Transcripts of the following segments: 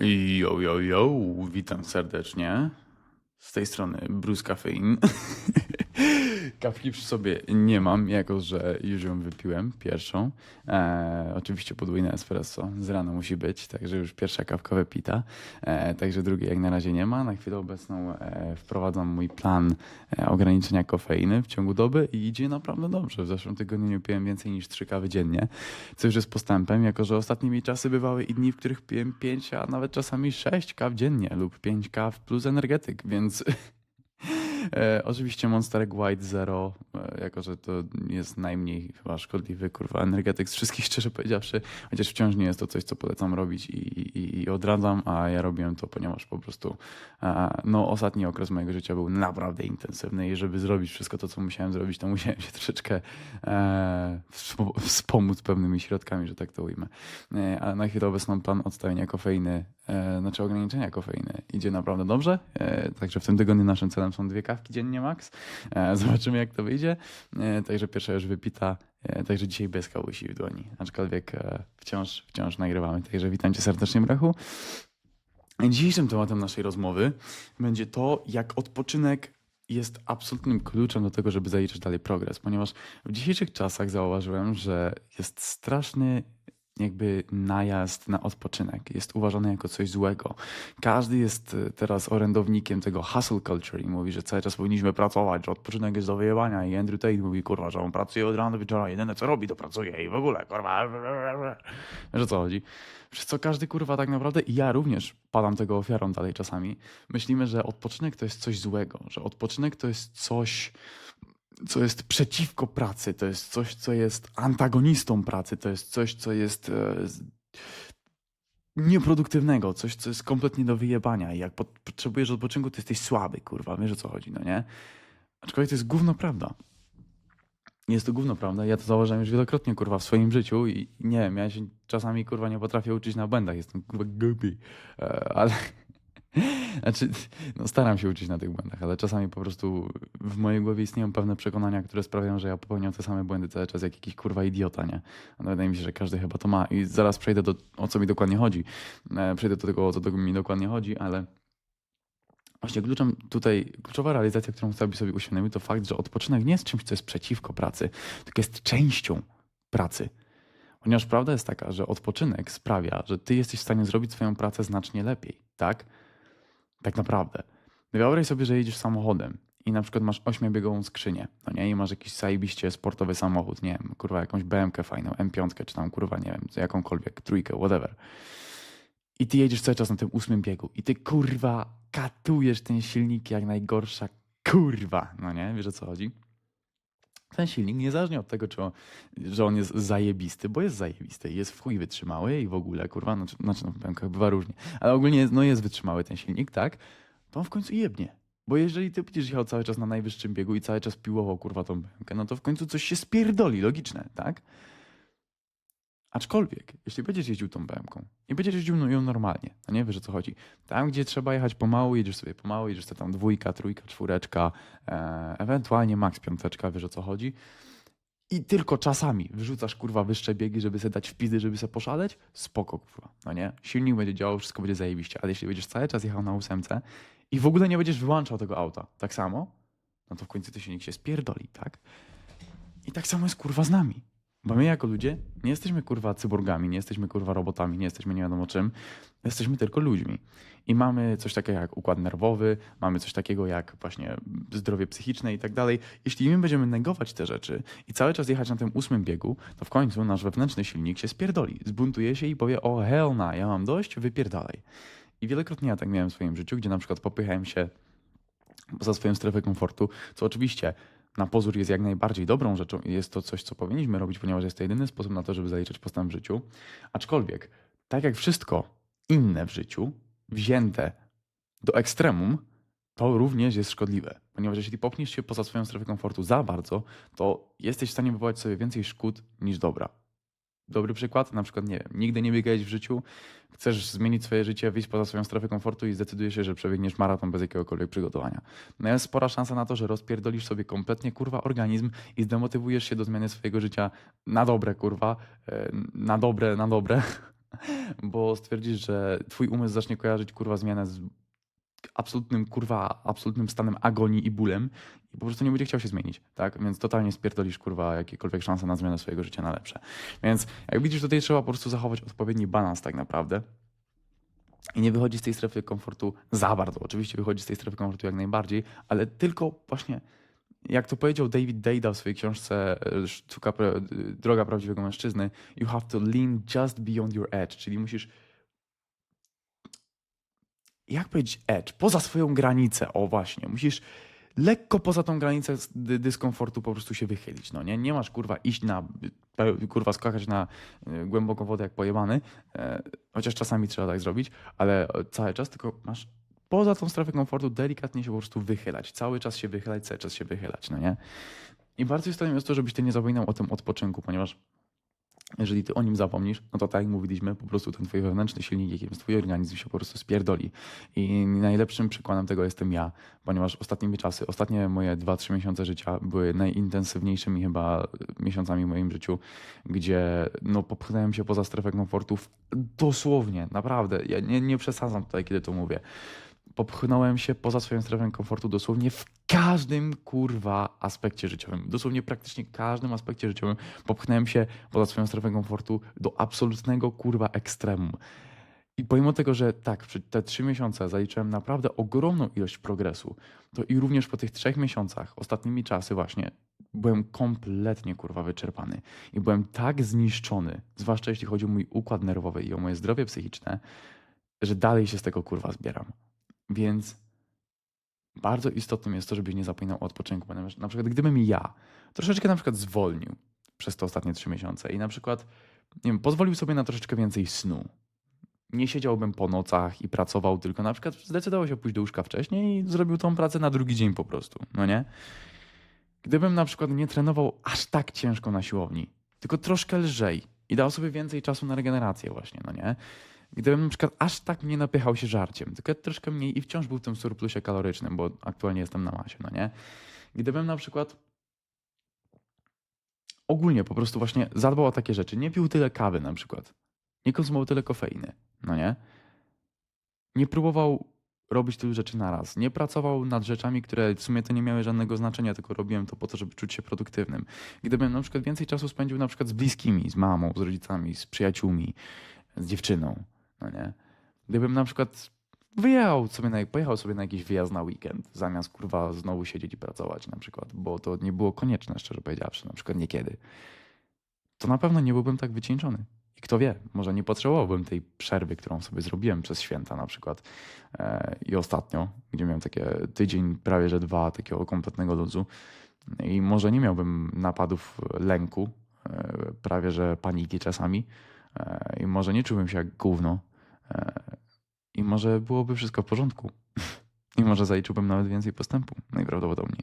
Yo, yo, yo, witam serdecznie. Z tej strony Bruce Caffeine. Kawki przy sobie nie mam, jako że już ją wypiłem, pierwszą. E, oczywiście podwójne espresso, z rana musi być, także już pierwsza kawka wypita. E, także drugiej jak na razie nie ma. Na chwilę obecną e, wprowadzam mój plan e, ograniczenia kofeiny w ciągu doby i idzie naprawdę dobrze. W zeszłym tygodniu nie piłem więcej niż 3 kawy dziennie, co już jest postępem, jako że ostatnimi czasy bywały i dni, w których piłem 5, a nawet czasami 6 kaw dziennie lub 5 kaw plus energetyk, więc E, oczywiście Monsterek White Zero, e, jako że to jest najmniej chyba szkodliwy kurwa energetyk z wszystkich szczerze powiedziawszy, chociaż wciąż nie jest to coś, co polecam robić i, i, i odradzam, a ja robiłem to, ponieważ po prostu no ostatni okres mojego życia był naprawdę intensywny i żeby zrobić wszystko to, co musiałem zrobić, to musiałem się troszeczkę e, wspo- wspomóc pewnymi środkami, że tak to ujmę. E, a na chwilę obecną plan odstawienia kofeiny, e, znaczy ograniczenia kofeiny idzie naprawdę dobrze, e, także w tym tygodniu naszym celem są dwie kawki dziennie max. E, Zobaczymy jak to wyjdzie. Także pierwsza już wypita, także dzisiaj bez kałusi w dłoni, aczkolwiek wciąż, wciąż nagrywamy. Także witam cię serdecznie brachu. Dzisiejszym tematem naszej rozmowy będzie to, jak odpoczynek jest absolutnym kluczem do tego, żeby zaliczyć dalej progres, ponieważ w dzisiejszych czasach zauważyłem, że jest straszny jakby najazd na odpoczynek. Jest uważany jako coś złego. Każdy jest e, teraz orędownikiem tego hustle culture i mówi, że cały czas powinniśmy pracować, że odpoczynek jest do wyjebania i Andrew Tate mówi, kurwa, że on pracuje od rana do wieczora, jedyne co robi to pracuje i w ogóle, kurwa, o co chodzi. Przez co każdy kurwa tak naprawdę, i ja również padam tego ofiarą dalej czasami, myślimy, że odpoczynek to jest coś złego, że odpoczynek to jest coś, co jest przeciwko pracy, to jest coś, co jest antagonistą pracy, to jest coś, co jest e, nieproduktywnego, coś, co jest kompletnie do wyjebania i jak pot- potrzebujesz odpoczynku, to jesteś słaby, kurwa, wiesz o co chodzi, no nie? Aczkolwiek to jest gówno prawda. Jest to gówno prawda, ja to zauważyłem już wielokrotnie, kurwa, w swoim życiu i nie wiem, ja się czasami, kurwa, nie potrafię uczyć na błędach, jestem, kurwa, głupi, E, ale... Znaczy, no staram się uczyć na tych błędach, ale czasami po prostu w mojej głowie istnieją pewne przekonania, które sprawiają, że ja popełniam te same błędy cały czas jak jakiś kurwa idiota, nie? Ale wydaje mi się, że każdy chyba to ma i zaraz przejdę do, o co mi dokładnie chodzi. E, Przejdę do tego, o co mi dokładnie chodzi, ale właśnie kluczem tutaj, kluczowa realizacja, którą chciałbym sobie uświadomić, to fakt, że odpoczynek nie jest czymś, co jest przeciwko pracy, tylko jest częścią pracy. Ponieważ prawda jest taka, że odpoczynek sprawia, że ty jesteś w stanie zrobić swoją pracę znacznie lepiej, tak? Tak naprawdę. Wyobraź sobie, że jedziesz samochodem i na przykład masz ośmiobiegową skrzynię, no nie? I masz jakiś zajebiście sportowy samochód, nie wiem, kurwa, jakąś BMK fajną, M5, czy tam, kurwa, nie wiem, jakąkolwiek, trójkę, whatever. I ty jedziesz cały czas na tym ósmym biegu i ty, kurwa, katujesz ten silnik jak najgorsza kurwa, no nie? Wiesz o co chodzi? Ten silnik, niezależnie od tego, czy on, że on jest zajebisty, bo jest zajebisty, jest w chuj wytrzymały i w ogóle, kurwa, znaczy, znaczy no, BMK bywa różnie, ale ogólnie no jest wytrzymały ten silnik, tak? To on w końcu jebnie. Bo jeżeli ty będziesz jechał cały czas na najwyższym biegu i cały czas piłował, kurwa, tą BMK, no to w końcu coś się spierdoli, logiczne, tak? Aczkolwiek, jeśli będziesz jeździł tą BMką i będziesz jeździł no, ją normalnie, to nie wiesz o co chodzi. Tam, gdzie trzeba jechać pomału, jedziesz sobie pomału, jedziesz sobie tam dwójka, trójka, czwóreczka, e, ewentualnie max piąteczka, wiesz o co chodzi. I tylko czasami wyrzucasz kurwa wyższe biegi, żeby sobie dać wpizdy, żeby sobie poszaleć, spoko kurwa, no nie? Silnik będzie działał, wszystko będzie zajebiście, ale jeśli będziesz cały czas jechał na ósemce i w ogóle nie będziesz wyłączał tego auta, tak samo, no to w końcu ten silnik się spierdoli, tak? I tak samo jest kurwa z nami. Bo my jako ludzie nie jesteśmy kurwa cyborgami, nie jesteśmy kurwa robotami, nie jesteśmy nie wiadomo czym. Jesteśmy tylko ludźmi. I mamy coś takiego jak układ nerwowy, mamy coś takiego jak właśnie zdrowie psychiczne i tak dalej. Jeśli my będziemy negować te rzeczy i cały czas jechać na tym ósmym biegu, to w końcu nasz wewnętrzny silnik się spierdoli, zbuntuje się i powie o hell na, ja mam dość, wypierdalaj. I wielokrotnie ja tak miałem w swoim życiu, gdzie na przykład popychałem się poza swoją strefę komfortu, co oczywiście na pozór jest jak najbardziej dobrą rzeczą i jest to coś, co powinniśmy robić, ponieważ jest to jedyny sposób na to, żeby zaliczyć postęp w życiu. Aczkolwiek, tak jak wszystko inne w życiu, wzięte do ekstremum, to również jest szkodliwe. Ponieważ jeśli popchniesz się poza swoją strefę komfortu za bardzo, to jesteś w stanie wywołać sobie więcej szkód niż dobra. Dobry przykład, na przykład, nie wiem, nigdy nie biegałeś w życiu, chcesz zmienić swoje życie, wyjść poza swoją strefę komfortu i zdecydujesz się, że przebiegniesz maraton bez jakiegokolwiek przygotowania. No jest spora szansa na to, że rozpierdolisz sobie kompletnie, kurwa, organizm i zdemotywujesz się do zmiany swojego życia na dobre, kurwa, e, na dobre, na dobre. Bo stwierdzisz, że twój umysł zacznie kojarzyć kurwa zmianę z absolutnym kurwa, absolutnym stanem agonii i bólem i po prostu nie będzie chciał się zmienić, tak? Więc totalnie spierdolisz kurwa jakiekolwiek szanse na zmianę swojego życia na lepsze. Więc jak widzisz, tutaj trzeba po prostu zachować odpowiedni balans tak naprawdę. I nie wychodzi z tej strefy komfortu za bardzo. Oczywiście wychodzi z tej strefy komfortu jak najbardziej, ale tylko właśnie, jak to powiedział David Data w swojej książce e, Sztuka, Pra- Droga Prawdziwego Mężczyzny, you have to lean just beyond your edge, czyli musisz jak powiedzieć edge, poza swoją granicę, o właśnie, musisz lekko poza tą granicę dyskomfortu po prostu się wychylić, no nie? Nie masz kurwa iść na, kurwa skakać na y, głęboką wodę jak pojebany, e, chociaż czasami trzeba tak zrobić, ale e, cały czas tylko masz poza tą strefę komfortu delikatnie się po prostu wychylać, cały czas się wychylać, cały czas się wychylać, no nie? I bardzo istotne jest to, żebyś ty nie zapominał o tym odpoczynku, ponieważ jeżeli ty o nim zapomnisz, no to tak jak mówiliśmy, po prostu ten twój wewnętrzny silnik, jakim jest twój organizm się po prostu spierdoli. I najlepszym przykładem tego jestem ja, ponieważ ostatnie mi czasy, ostatnie moje 2-3 miesiące życia były najintensywniejszymi chyba miesiącami w moim życiu, gdzie no popchnąłem się poza strefę komfortów dosłownie, naprawdę. Ja nie, nie przesadzam tutaj, kiedy to mówię. Popchnąłem się poza swoją strefę komfortu dosłownie w każdym kurwa aspekcie życiowym. Dosłownie praktycznie każdym aspekcie życiowym popchnąłem się poza swoją strefę komfortu do absolutnego kurwa ekstremum. I pomimo tego, że tak, te trzy miesiące zaliczyłem naprawdę ogromną ilość progresu, to i również po tych trzech miesiącach, ostatnimi czasy właśnie, byłem kompletnie kurwa wyczerpany. I byłem tak zniszczony, zwłaszcza jeśli chodzi o mój układ nerwowy i o moje zdrowie psychiczne, że dalej się z tego kurwa zbieram. Więc bardzo istotnym jest to, żebyś nie zapominał o odpoczynku, ponieważ na przykład gdybym ja troszeczkę na przykład zwolnił przez te ostatnie trzy miesiące i na przykład nie wiem, pozwolił sobie na troszeczkę więcej snu, nie siedziałbym po nocach i pracował, tylko na przykład zdecydował się pójść do łóżka wcześniej i zrobił tą pracę na drugi dzień po prostu, no nie? Gdybym na przykład nie trenował aż tak ciężko na siłowni, tylko troszkę lżej i dał sobie więcej czasu na regenerację właśnie, no nie? Gdybym na przykład aż tak nie napychał się żarciem, tylko troszkę mniej i wciąż był w tym surplusie kalorycznym, bo aktualnie jestem na masie, no nie? Gdybym na przykład ogólnie po prostu właśnie zadbał o takie rzeczy, nie pił tyle kawy na przykład, nie konsumował tyle kofeiny, no nie? Nie próbował robić tylu rzeczy naraz. Nie pracował nad rzeczami, które w sumie to nie miały żadnego znaczenia, tylko robiłem to po to, żeby czuć się produktywnym. Gdybym na przykład więcej czasu spędził na przykład z bliskimi, z mamą, z rodzicami, z przyjaciółmi, z dziewczyną, no nie? Gdybym na przykład wyjechał sobie na, pojechał sobie na jakiś wyjazd na weekend, zamiast kurwa znowu siedzieć i pracować na przykład, bo to nie było konieczne, szczerze powiedziawszy, na przykład niekiedy, to na pewno nie byłbym tak wycieńczony. I kto wie, może nie potrzebowałbym tej przerwy, którą sobie zrobiłem przez święta na przykład e, i ostatnio, gdzie miałem takie tydzień, prawie że dwa, takiego kompletnego luzu i może nie miałbym napadów lęku, e, prawie że paniki czasami e, i może nie czułbym się jak gówno i może byłoby wszystko w porządku i może zaliczyłbym nawet więcej postępu, najprawdopodobniej.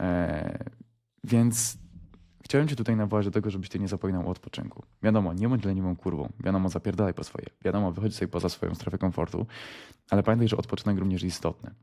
E, więc Chciałem cię tutaj nawołać do tego, żebyś ty nie zapominał o odpoczynku. Wiadomo, nie bądź leniwą kurwą. Wiadomo, zapierdalaj po swoje. Wiadomo, wychodź sobie poza swoją strefę komfortu. Ale pamiętaj, że odpoczynek również jest istotny.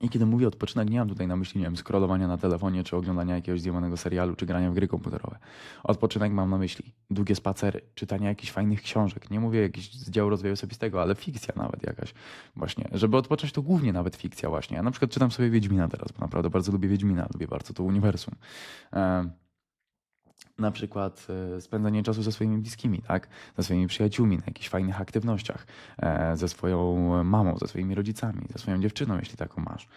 I kiedy mówię odpoczynek, nie mam tutaj na myśli, nie wiem, scrollowania na telefonie, czy oglądania jakiegoś zjebanego serialu, czy grania w gry komputerowe. Odpoczynek mam na myśli długie spacery, czytanie jakichś fajnych książek. Nie mówię jakiś z działu rozwoju osobistego, ale fikcja nawet jakaś. Właśnie, żeby odpocząć, to głównie nawet fikcja właśnie. Ja na przykład czytam sobie Wiedźmina teraz, bo naprawdę bardzo lubię Wiedźmina, lubię bardzo to uniwersum. Na przykład e, spędzanie czasu ze swoimi bliskimi, tak? Ze swoimi przyjaciółmi na jakichś fajnych aktywnościach, e, ze swoją mamą, ze swoimi rodzicami, ze swoją dziewczyną, jeśli taką masz.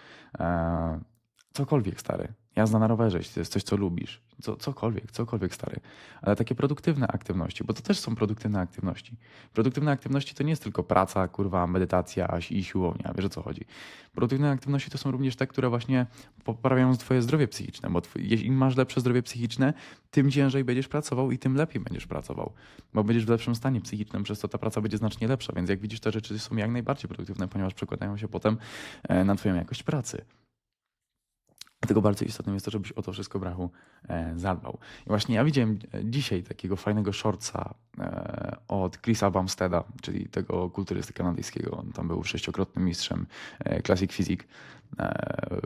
Cokolwiek, stary. Jazda na rowerze, jeśli to jest coś, co lubisz. Co, cokolwiek, cokolwiek, stary. Ale takie produktywne aktywności, bo to też są produktywne aktywności. Produktywne aktywności to nie jest tylko praca, kurwa, medytacja i siłownia, wiesz o co chodzi. Produktywne aktywności to są również te, które właśnie poprawiają twoje zdrowie psychiczne, bo twój, jeśli masz lepsze zdrowie psychiczne, tym ciężej będziesz pracował i tym lepiej będziesz pracował, bo będziesz w lepszym stanie psychicznym, przez to ta praca będzie znacznie lepsza, więc jak widzisz, te rzeczy są jak najbardziej produktywne, ponieważ przekładają się potem e, na twoją jakość pracy. Dlatego bardzo istotnym jest to, żebyś o to wszystko brachu e, zadbał. I właśnie ja widziałem e, dzisiaj takiego fajnego shortsa e, od Chrisa Bumsteada, czyli tego kulturysty kanadyjskiego. On tam był sześciokrotnym mistrzem e, Classic Physique, e,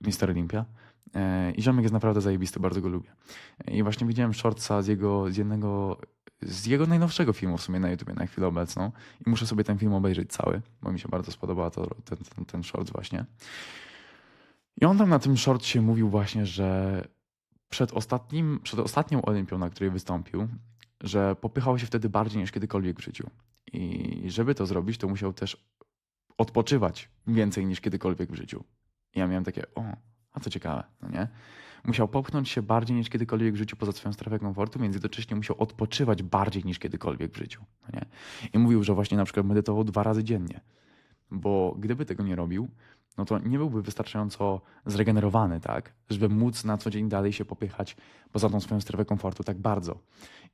Mister Olympia. I ziomek jest naprawdę zajebisty, bardzo go lubię. I właśnie widziałem shortsa z jego, z jednego z jego najnowszego filmu w sumie na YouTubie na chwilę obecną i muszę sobie ten film obejrzeć cały, bo mi się bardzo spodobał ten, ten, ten short właśnie. I on tam na tym shortcie mówił właśnie, że przed, ostatnim, przed ostatnią Olimpią, na której wystąpił, że popychał się wtedy bardziej niż kiedykolwiek w życiu. I żeby to zrobić, to musiał też odpoczywać więcej niż kiedykolwiek w życiu. I ja miałem takie, o, a to ciekawe, no nie? Musiał popchnąć się bardziej niż kiedykolwiek w życiu poza swoją strefę komfortu, więc jednocześnie musiał odpoczywać bardziej niż kiedykolwiek w życiu, no nie? I mówił, że właśnie na przykład medytował dwa razy dziennie, bo gdyby tego nie robił, no to nie byłby wystarczająco zregenerowany, tak? Żeby móc na co dzień dalej się popychać poza tą swoją strefę komfortu tak bardzo.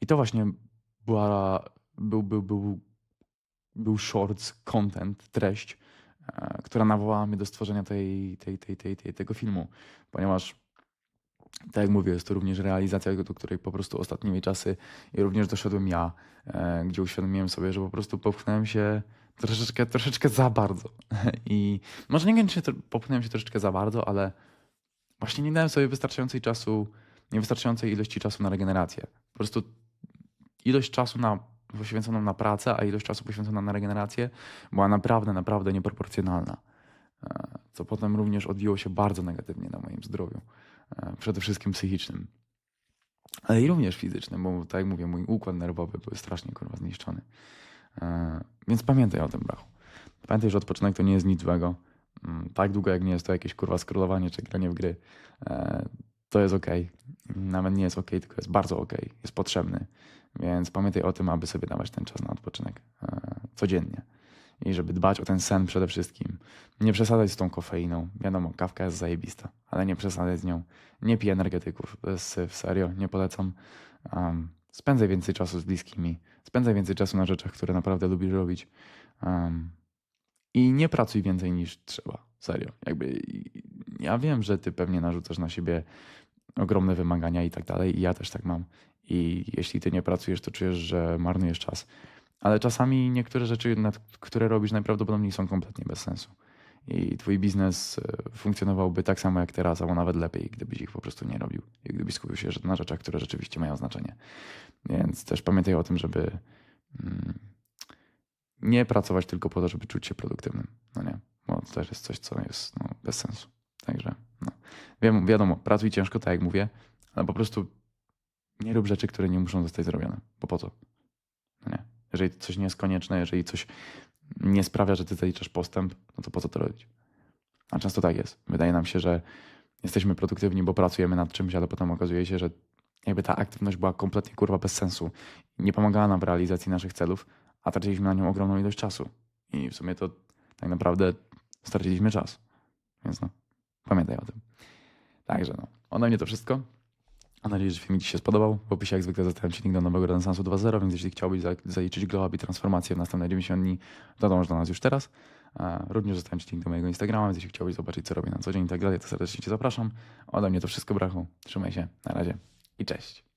I to właśnie była, był, był, był, był shorts, content, treść, e, która nawołała mnie do stworzenia tej, tej, tej, tej, tej, tego filmu, ponieważ tak jak mówię, jest to również realizacja, do której po prostu ostatnimi czasy i również doszedłem ja, e, gdzie uświadomiłem sobie, że po prostu popchnąłem się troszeczkę, troszeczkę za bardzo. I może nie wiem, czy popchnąłem się troszeczkę za bardzo, ale właśnie nie dałem sobie wystarczającej czasu, niewystarczającej ilości czasu na regenerację. Po prostu ilość czasu na, poświęconą na pracę, a ilość czasu poświęconą na regenerację była naprawdę, naprawdę nieproporcjonalna. E, Co potem również odbiło się bardzo negatywnie na moim zdrowiu. E, Przede wszystkim psychicznym. Ale i również fizycznym, bo tak jak mówię, mój układ nerwowy był strasznie kurwa zniszczony. E, Więc pamiętaj o tym, brachu. Pamiętaj, że odpoczynek to nie jest nic złego. Mm, Tak długo jak nie jest to jakieś kurwa scrollowanie czy granie w gry, e, to jest ok. Nawet nie jest ok, tylko jest bardzo ok. Jest potrzebny. Więc pamiętaj o tym, aby sobie dawać ten czas na odpoczynek e, codziennie. I żeby dbać o ten sen przede wszystkim. Nie przesadzać z tą kofeiną. Wiadomo, kawka jest zajebista, ale nie przesadzać z nią. Nie pij energetyków. To jest syf, serio, nie polecam. Um, spędzaj więcej czasu z bliskimi. Spędzaj więcej czasu na rzeczach, które naprawdę lubisz robić. Um, I nie pracuj więcej niż trzeba. Serio. Jakby ja wiem, że ty pewnie narzucasz na siebie ogromne wymagania i tak dalej. I ja też tak mam. I jeśli ty nie pracujesz, to czujesz, że marnujesz czas. Ale czasami niektóre rzeczy, które robisz, najprawdopodobniej są kompletnie bez sensu. I twój biznes e, funkcjonowałby tak samo jak teraz, albo nawet lepiej, gdybyś ich po prostu nie robił. I gdybyś skupił się na rzeczach, które rzeczywiście mają znaczenie. Więc też pamiętaj o tym, żeby mm, nie pracować tylko po to, żeby czuć się produktywnym. No nie, bo to też jest coś, co jest no, bez sensu. Także no. Wiem, wiadomo, pracuj ciężko, tak jak mówię, ale po prostu nie rób rzeczy, które nie muszą zostać zrobione. Bo po co? No nie. Jeżeli coś nie jest konieczne, jeżeli coś nie sprawia, że ty zaliczasz postęp, no to po co to robić? A często tak jest. Wydaje nam się, że jesteśmy produktywni, bo pracujemy nad czymś, ale potem okazuje się, że jakby ta aktywność była kompletnie kurwa bez sensu. Nie pomagała nam w realizacji naszych celów, a traciliśmy na nią ogromną ilość czasu. I w sumie to tak naprawdę straciliśmy czas. Więc no, pamiętaj o tym. Także no, ode mnie to wszystko. Mam nadzieję, że film Ci się spodobał. W opisie jak zwykle zostawiam Ci link do nowego renesansu 2.0, więc jeśli chciałbyś za- zaliczyć glow i transformację w następne 90 dni, to dąż do nas już teraz. Również zostawiam Ci link do mojego Instagrama, więc jeśli chciałbyś zobaczyć, co robię na co dzień i tak dalej, to serdecznie Cię zapraszam. Ode mnie to wszystko, brachu. Trzymaj się. Na razie i cześć.